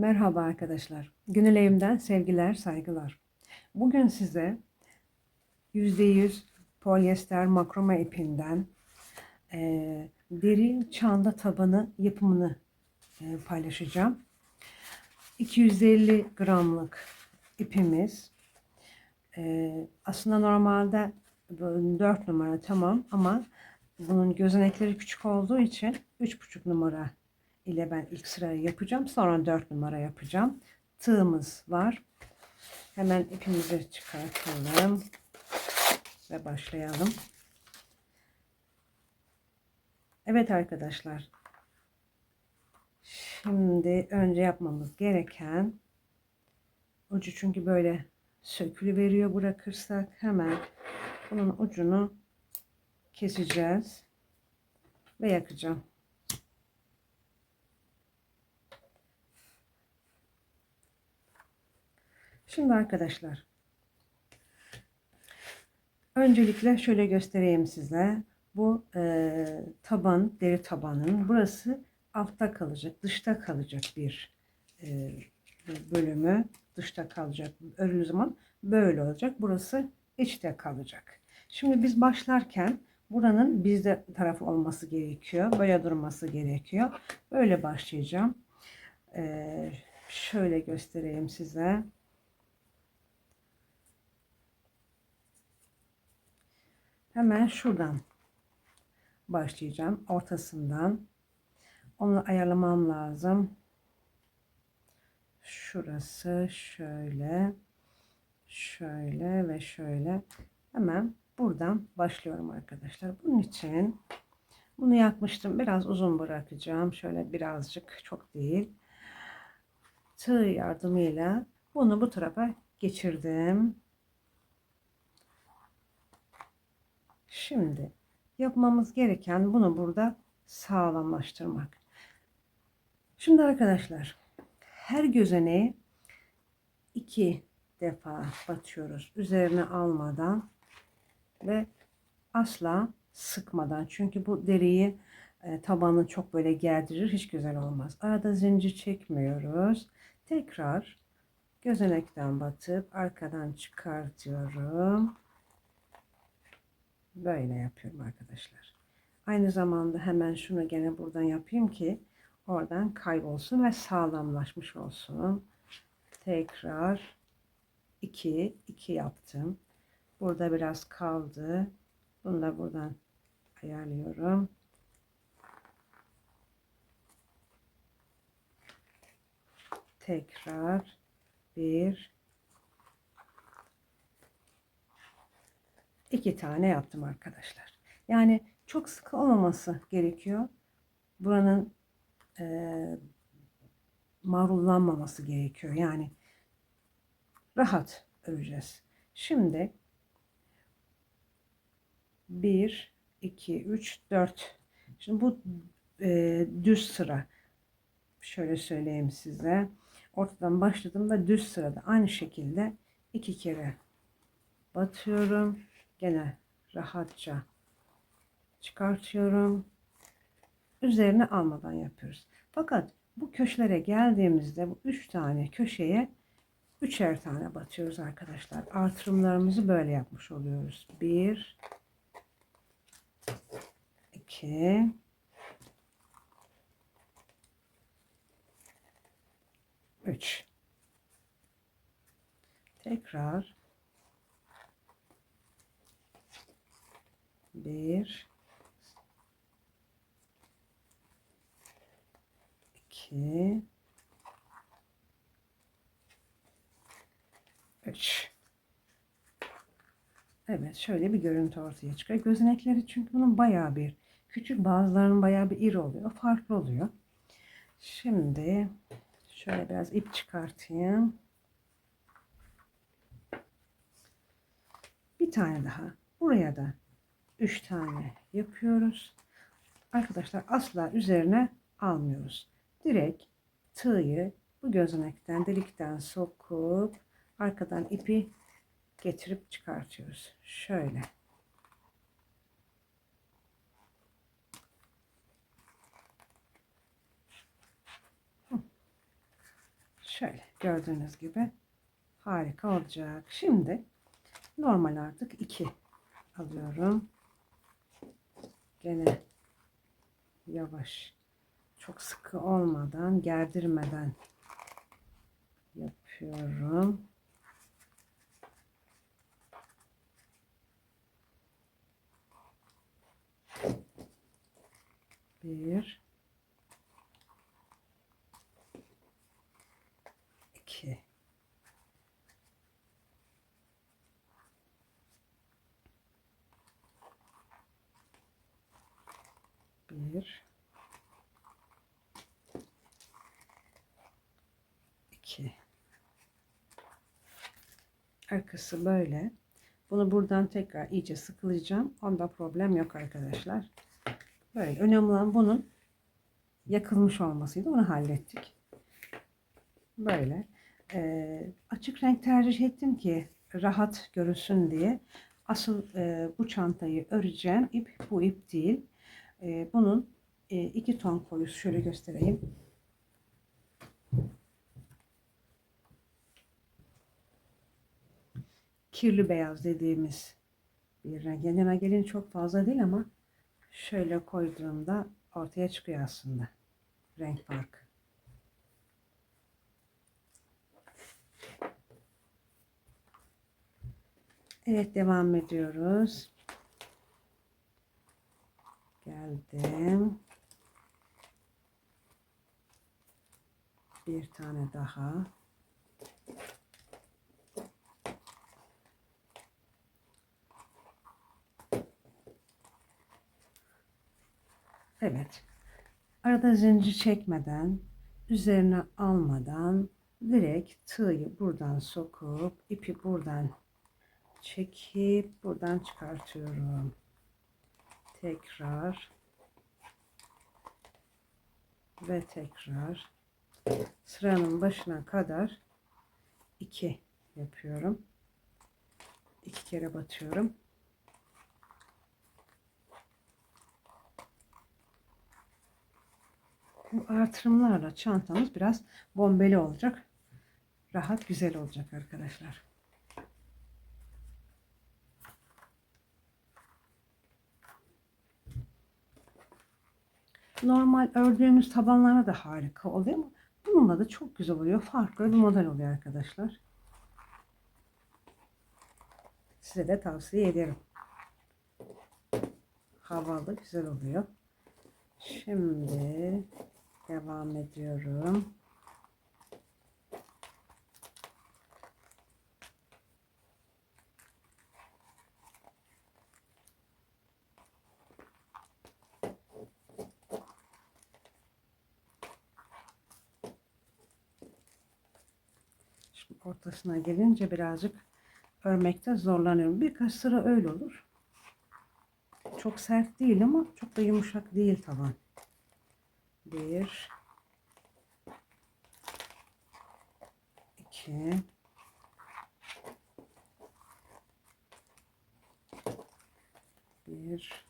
Merhaba arkadaşlar. Gönül evimden sevgiler, saygılar. Bugün size %100 polyester makrome ipinden eee, deri çanta tabanı yapımını eee, paylaşacağım. 250 gramlık ipimiz. Eee, aslında normalde 4 numara tamam ama bunun gözenekleri küçük olduğu için 3,5 numara ile ben ilk sırayı yapacağım. Sonra 4 numara yapacağım. Tığımız var. Hemen ipimizi çıkartalım ve başlayalım. Evet arkadaşlar. Şimdi önce yapmamız gereken ucu çünkü böyle sökülü veriyor bırakırsak hemen bunun ucunu keseceğiz ve yakacağım. Şimdi arkadaşlar öncelikle şöyle göstereyim size. Bu e, taban, deri tabanın burası altta kalacak, dışta kalacak bir e, bölümü. Dışta kalacak. Örülü zaman böyle olacak. Burası içte kalacak. Şimdi biz başlarken buranın bizde tarafı olması gerekiyor. Böyle durması gerekiyor. Böyle başlayacağım. Ee, şöyle göstereyim size. Hemen şuradan başlayacağım. Ortasından. Onu ayarlamam lazım. Şurası şöyle. Şöyle ve şöyle. Hemen buradan başlıyorum arkadaşlar. Bunun için bunu yakmıştım. Biraz uzun bırakacağım. Şöyle birazcık çok değil. Tığ yardımıyla bunu bu tarafa geçirdim. Şimdi yapmamız gereken bunu burada sağlamlaştırmak. Şimdi arkadaşlar her gözeneği iki defa batıyoruz. Üzerine almadan ve asla sıkmadan. Çünkü bu deriyi e, tabanı çok böyle gerdirir. Hiç güzel olmaz. Arada zincir çekmiyoruz. Tekrar gözenekten batıp arkadan çıkartıyorum. Böyle yapıyorum arkadaşlar. Aynı zamanda hemen şunu gene buradan yapayım ki oradan kaybolsun ve sağlamlaşmış olsun. Tekrar 2 2 yaptım. Burada biraz kaldı. Bunu da buradan ayarlıyorum. Tekrar bir iki tane yaptım arkadaşlar. Yani çok sıkı olmaması gerekiyor. Buranın e, marullanmaması gerekiyor. Yani rahat öreceğiz. Şimdi 1, 2, 3, 4. Şimdi bu e, düz sıra. Şöyle söyleyeyim size. Ortadan başladım ve düz sırada aynı şekilde iki kere batıyorum. Gene rahatça çıkartıyorum. Üzerine almadan yapıyoruz. Fakat bu köşelere geldiğimizde bu üç tane köşeye üçer tane batıyoruz arkadaşlar. Artırımlarımızı böyle yapmış oluyoruz. Bir, iki, üç. Tekrar bir, iki, üç. Evet şöyle bir görüntü ortaya çıkıyor. Gözenekleri çünkü bunun bayağı bir küçük bazılarının bayağı bir iri oluyor. Farklı oluyor. Şimdi şöyle biraz ip çıkartayım. Bir tane daha. Buraya da üç tane yapıyoruz. Arkadaşlar asla üzerine almıyoruz. Direkt tığı bu gözenekten delikten sokup arkadan ipi getirip çıkartıyoruz. Şöyle. Şöyle gördüğünüz gibi harika olacak. Şimdi normal artık 2 alıyorum. Gene yavaş çok sıkı olmadan gerdirmeden yapıyorum. Bir iki bir iki arkası böyle. Bunu buradan tekrar iyice sıkılayacağım onda problem yok arkadaşlar. Böyle. Önemli olan bunun yakılmış olmasıydı. Onu hallettik. Böyle. Ee, açık renk tercih ettim ki rahat görünsün diye. Asıl e, bu çantayı öreceğim. İp bu ip değil. Ee, bunun e, iki ton koyusu şöyle göstereyim kirli beyaz dediğimiz bir renk. Yanına gelin çok fazla değil ama şöyle koyduğumda ortaya çıkıyor aslında renk farkı. Evet devam ediyoruz. Geldim. Bir tane daha. Evet. Arada zincir çekmeden, üzerine almadan direkt tığı buradan sokup ipi buradan çekip buradan çıkartıyorum. Tekrar ve tekrar sıranın başına kadar iki yapıyorum. İki kere batıyorum. Bu artırımlarla çantamız biraz bombeli olacak. Rahat güzel olacak arkadaşlar. Normal ördüğümüz tabanlara da harika oluyor ama bununla da çok güzel oluyor. Farklı bir model oluyor arkadaşlar. Size de tavsiye ederim. Havalı güzel oluyor. Şimdi devam ediyorum. Şimdi ortasına gelince birazcık örmekte zorlanıyorum. Birkaç sıra öyle olur. Çok sert değil ama çok da yumuşak değil taban. Bir. iki, Bir.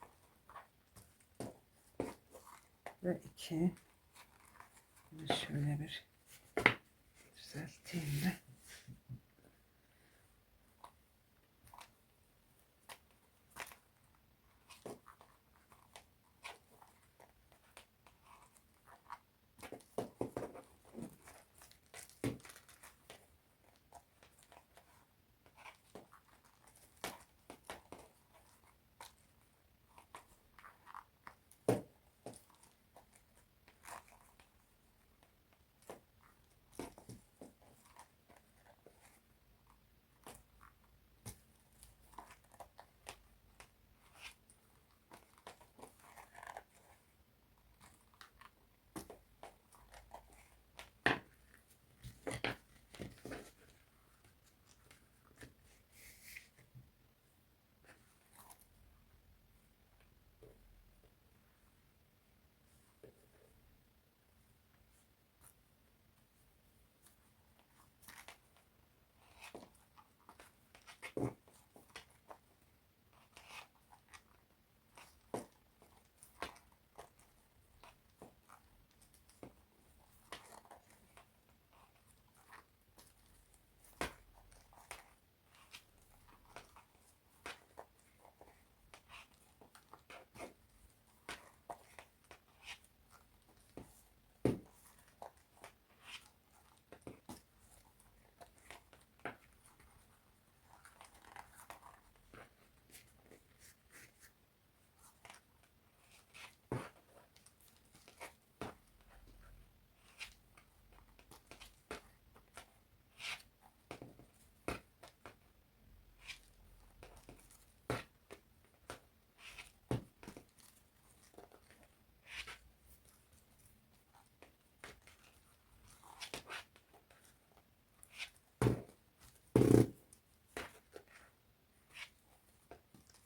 Ve iki. Şöyle bir düzelteyim de.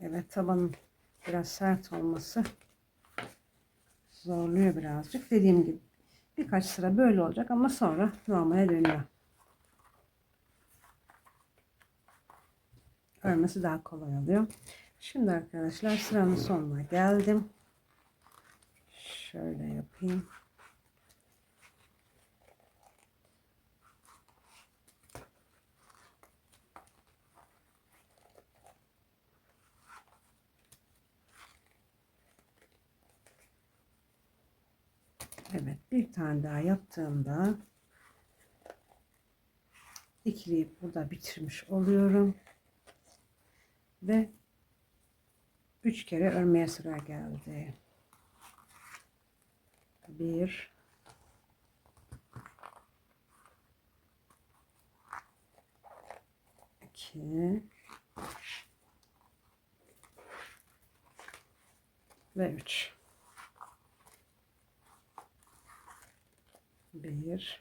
Evet tabanın biraz sert olması zorluyor birazcık. Dediğim gibi birkaç sıra böyle olacak ama sonra normale dönüyor. Örmesi daha kolay oluyor. Şimdi arkadaşlar sıranın sonuna geldim. Şöyle yapayım. Evet bir tane daha yaptığımda ikiliyi burada bitirmiş oluyorum. Ve üç kere örmeye sıra geldi. Bir iki ve üç. Bir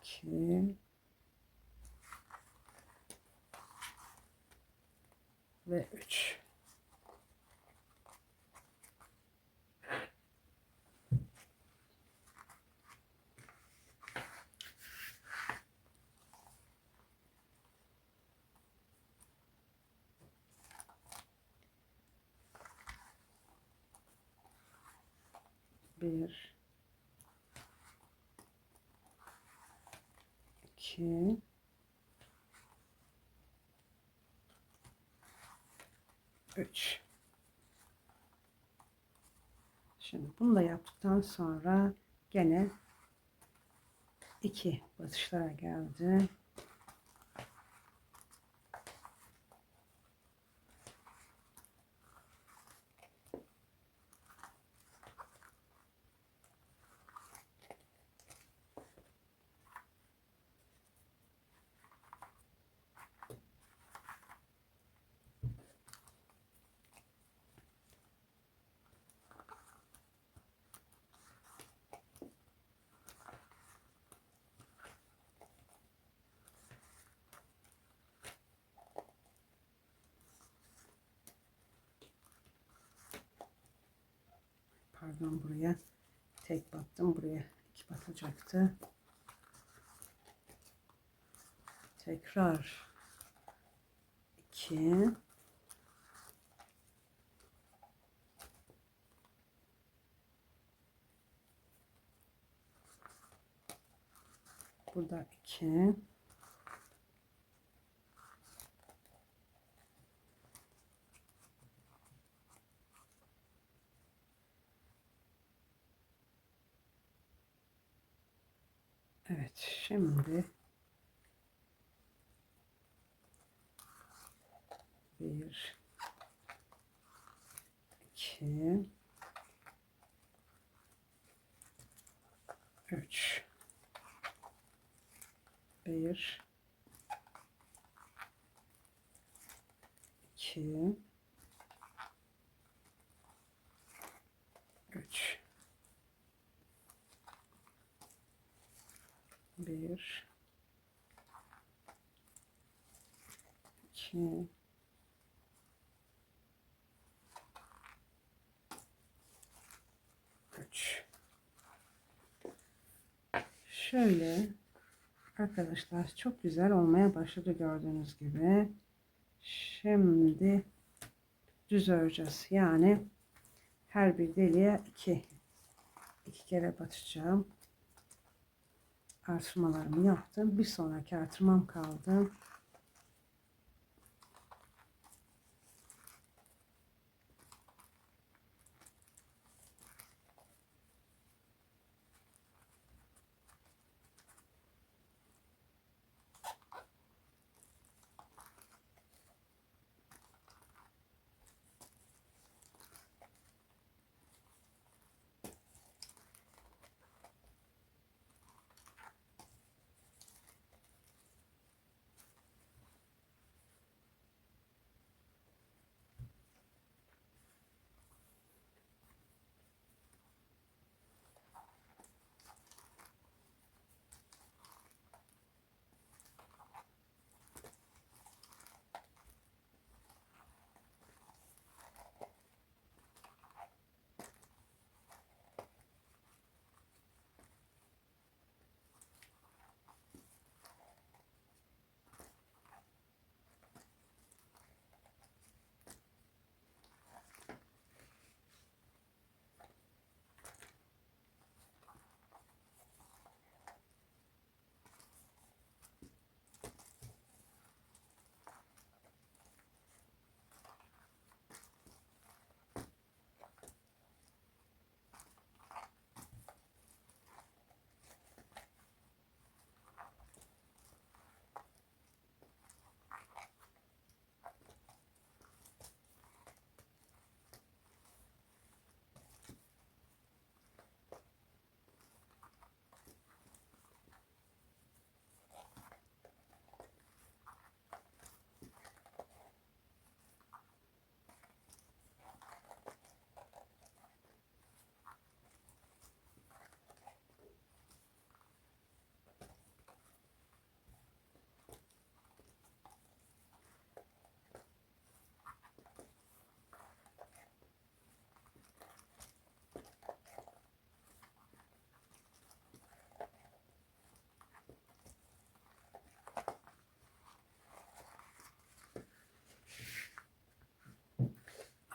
iki ve üç. Bir, iki, üç. Şimdi bunu da yaptıktan sonra gene iki batışlara geldi. Pardon buraya tek battım. Buraya iki batacaktı. Tekrar iki Burada iki Evet şimdi bir iki üç. Bir iki üç bir iki. Üç. Şöyle. Arkadaşlar çok güzel olmaya başladı gördüğünüz gibi. Şimdi düz öreceğiz. Yani her bir deliğe iki. İki kere batacağım artırmalarımı yaptım. Bir sonraki artırmam kaldı.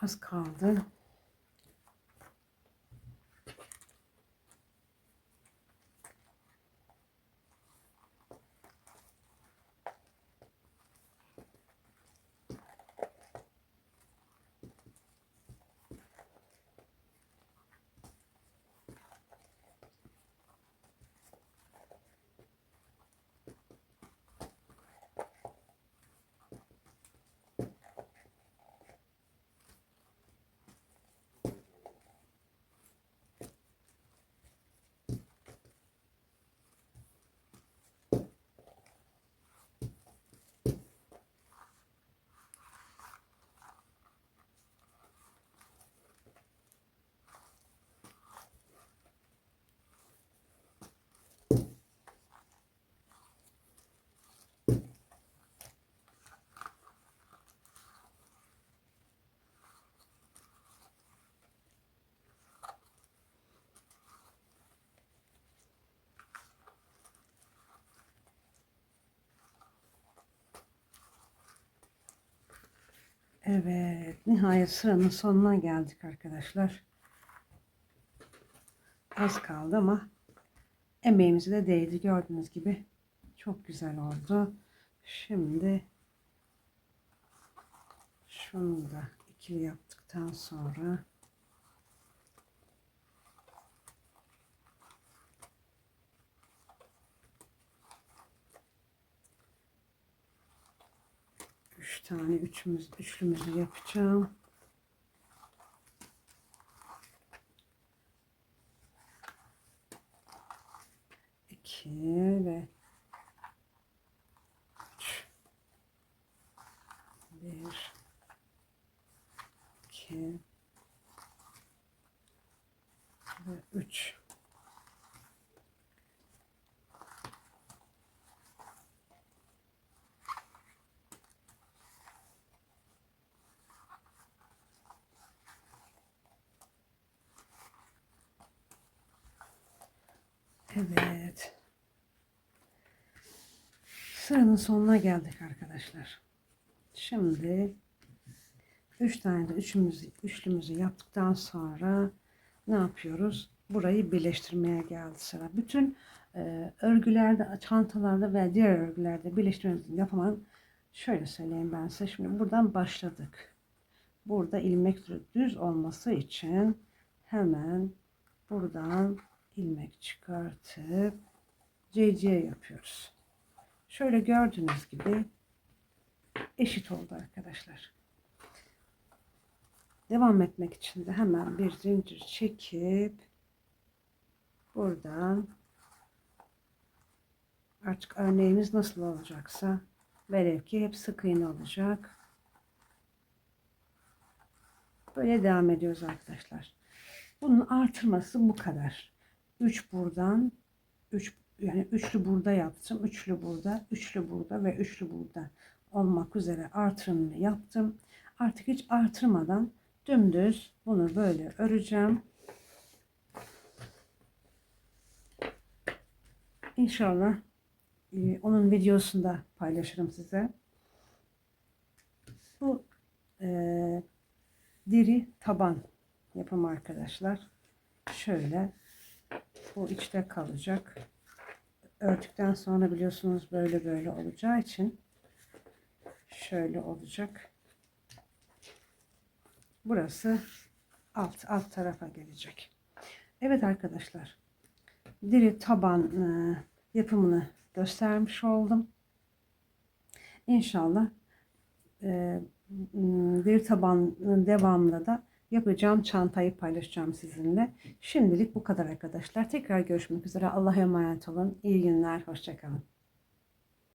Az kaldı. Evet, nihayet sıranın sonuna geldik arkadaşlar. Az kaldı ama emeğimize de değdi. Gördüğünüz gibi çok güzel oldu. Şimdi şunu da ikili yaptıktan sonra üç tane üçümüz, üçlümüzü yapacağım. İki ve üç. Bir, iki ve üç. Evet. Sıranın sonuna geldik arkadaşlar. Şimdi üç tane de üçümüzü, üçlümüzü yaptıktan sonra ne yapıyoruz? Burayı birleştirmeye geldi sıra. Bütün e, örgülerde, çantalarda ve diğer örgülerde birleştirmemizi yapamam. Şöyle söyleyeyim ben size. Şimdi buradan başladık. Burada ilmek düz olması için hemen buradan ilmek çıkartıp CC yapıyoruz. Şöyle gördüğünüz gibi eşit oldu arkadaşlar. Devam etmek için de hemen bir zincir çekip buradan artık örneğimiz nasıl olacaksa velev ki hep sık iğne olacak. Böyle devam ediyoruz arkadaşlar. Bunun artırması bu kadar. 3 buradan 3 yani üçlü burada yaptım. Üçlü burada, üçlü burada ve üçlü burada olmak üzere artırımını yaptım. Artık hiç artırmadan dümdüz bunu böyle öreceğim. İnşallah e, onun videosunu da paylaşırım size. Bu e, diri taban yapım arkadaşlar. Şöyle bu içte kalacak. Ördükten sonra biliyorsunuz böyle böyle olacağı için şöyle olacak. Burası alt alt tarafa gelecek. Evet arkadaşlar. Diri taban e, yapımını göstermiş oldum. İnşallah e, deri tabanın devamında da yapacağım çantayı paylaşacağım sizinle. Şimdilik bu kadar arkadaşlar. Tekrar görüşmek üzere. Allah'a emanet olun. İyi günler. Hoşçakalın.